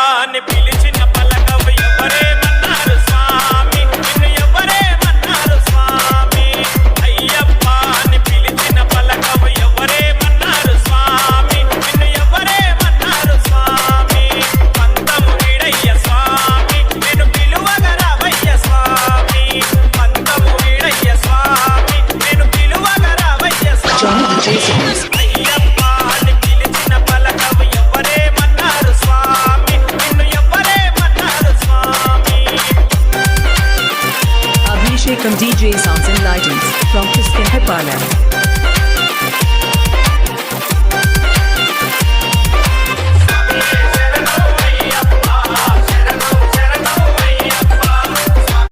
అని పిలిచిన పలకవు ఎవరేమన్నారు స్వామి? నిన్ను ఎవరేమన్నారు స్వామి? అయ్యప్ప అని పిలిచిన పలకవు ఎవరేమన్నారు స్వామి? నిన్ను ఎవరేమన్నారు స్వామి? పంతము వీడయ్య స్వామి నేను పిలువగరావయ్య స్వామి. పంతము వీడయ్య స్వామి నేను పిలువగరావయ్య స్వామి. from DJ Sounds Enlightened from Christian Hipana.